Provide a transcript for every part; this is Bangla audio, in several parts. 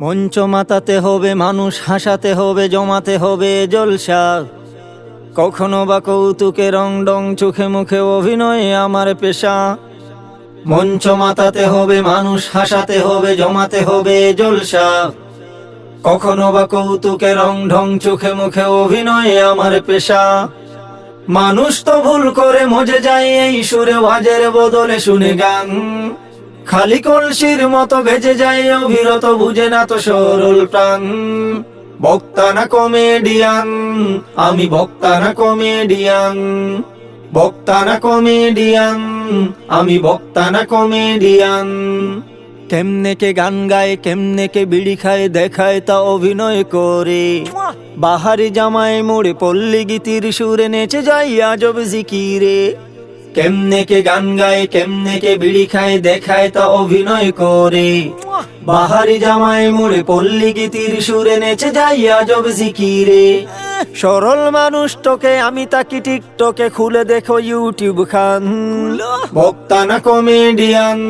মঞ্চ মাতাতে হবে, মানুষ হাসাতে হবে, জমাতে হবে জলসা। কখনো বা কৌতুকে রং ডং চোখে মুখে অভিনয় আমার পেশা। মঞ্চ মাতাতে হবে, মানুষ হাসাতে হবে, জমাতে হবে জলসা। কখনো বা কৌতুকে রং ঢং চোখে মুখে অভিনয় আমার পেশা। মানুষ তো ভুল করে মজে যায়, এই সুরে ওয়াজের বদলে শুনে গান। খালি কলসির মতো বেজে যায় অবিরত বুঝে না তো সরল প্রাণ। বক্তা না কমেডিয়ান, আমি বক্তা না কমেডিয়ান। বক্তা না কমেডিয়ান, আমি বক্তা না কমেডিয়ান। কেমনে কে গান গায়, কেমনে কে বিড়ি খায়, দেখায় তা অভিনয় করে। বাহারি জামায় মোড়ে পল্লী গীতির সুরে নেচে যাই আজব জিকিরে। কেমনে কে গান গায় কেমনে কে বিড়ি খায় দেখায় তা অভিনয় করে। বাহারি জামায় মোড়ে পল্লী গীতির সুরে নেচে যাই আজব জিকিরে। সরল মানুষ তোকে আমি তাকি টিকটকে খুলে দেখো ইউটিউব খান। বক্তা না কমেডিয়ান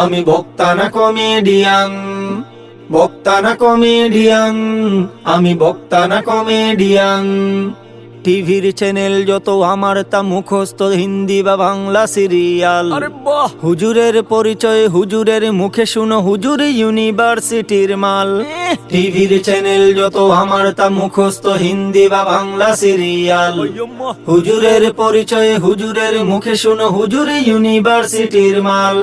আমি বক্তা না কমেডিয়ান। বক্তা না কমেডিয়ান আমি বক্তা না কমেডিয়ান। টিভির চ্যানেল যত আমার তা মুখস্থ হিন্দি বা বাংলা সিরিয়াল। হুজুরের পরিচয় হুজুরের মুখে শুনো হুজুর ইউনিভার্সিটির মাল। টিভির চ্যানেল যত আমার তা মুখস্থ হিন্দি বা বাংলা সিরিয়াল। হুজুরের পরিচয় হুজুরের মুখে শুনো হুজুর ইউনিভার্সিটির মাল।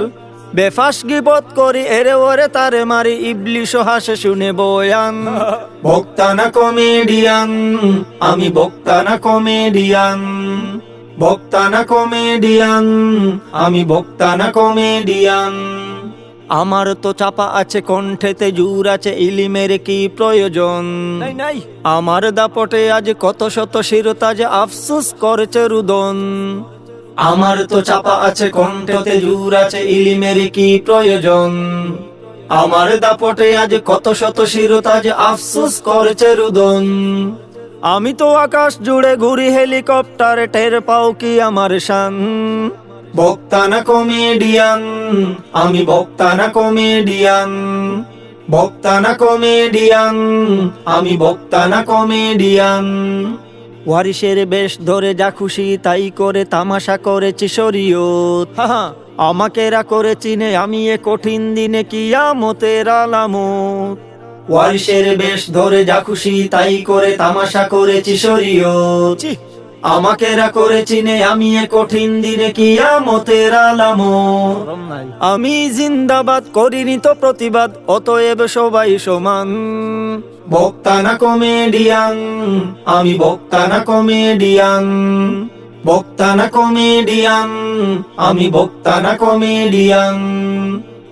বেফাস গিবত করি এরে ওরে তারে মারি ইবলিশ হাসে শুনে বয়ান। বক্তা না কমেডিয়ান আমি বক্তা না কমেডিয়ান। বক্তা না কমেডিয়ান আমি বক্তা না কমেডিয়ান। আমার তো চাপা আছে কণ্ঠেতে জুর আছে ইলিমের কি প্রয়োজন? নাই আমার দাপটে আজ কত শত শিরতা যে আফসুস করছে রুদন। আমার তো চাপা আছে, কণ্ঠতে জুর আছে, ইলিমের কি প্রয়োজন? আমার দাপটে আজ কত শত শিরতাজ আফসুস করছে রুদন। আমি তো আকাশ জুড়ে ঘুরি হেলিকপ্টার, টের পাও কি আমার শান? বক্তা না কমেডিয়ান, আমি বক্তা না কমেডিয়ান। বক্তা না কমেডিয়ান, আমি বক্তা না কমেডিয়ান। ওয়ারিসের বেশ ধরে যা খুশি তাই করে তামাশা করেছি শরীয়ত। হা আমাকে এরা করে চিনে আমি এ কঠিন দিনে কিয়ামতের আলামত। ওয়ারিসের বেশ ধরে যা খুশি তাই করে তামাশা করেছি শরীয়ত। আমাকে এরা করে চিনে আমি এ কঠিন দিনে কিয়ামতের আলামত। আমি জিন্দাবাদ করিনি তো প্রতিবাদ অতএব সবাই সমান। বক্তা না কমেডিয়ান, আমি বক্তা না কমেডিয়ান। বক্তা না কমেডিয়ান, আমি বক্তা না কমেডিয়ান।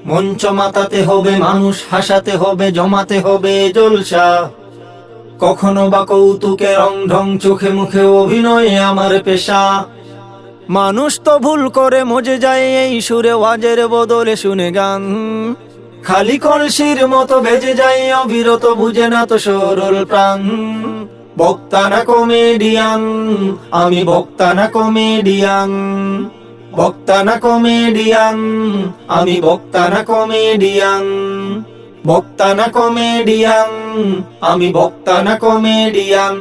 মঞ্চ মাতাতে হবে মানুষ, হাসাতে হবে, জমাতে হবে জলসা। কখনো বা কৌতুকে রং ঢং, চোখে মুখে অভিনয়ে আমার পেশা। মানুষ তো ভুল করে মজে যায় এই সুরে ওয়াজের বদলে শুনে গান। খালি কলসির মতো বেজে যায় অবিরত, বুঝে না তো সরল প্রাণ। বক্তা না কমেডিয়ান, আমি বক্তা না কমেডিয়ান। বক্তা না কমেডিয়ান, আমি বক্তা না কমেডিয়ান। বক্তা না কমেডিয়ান, আমি বক্তা না কমেডিয়ান।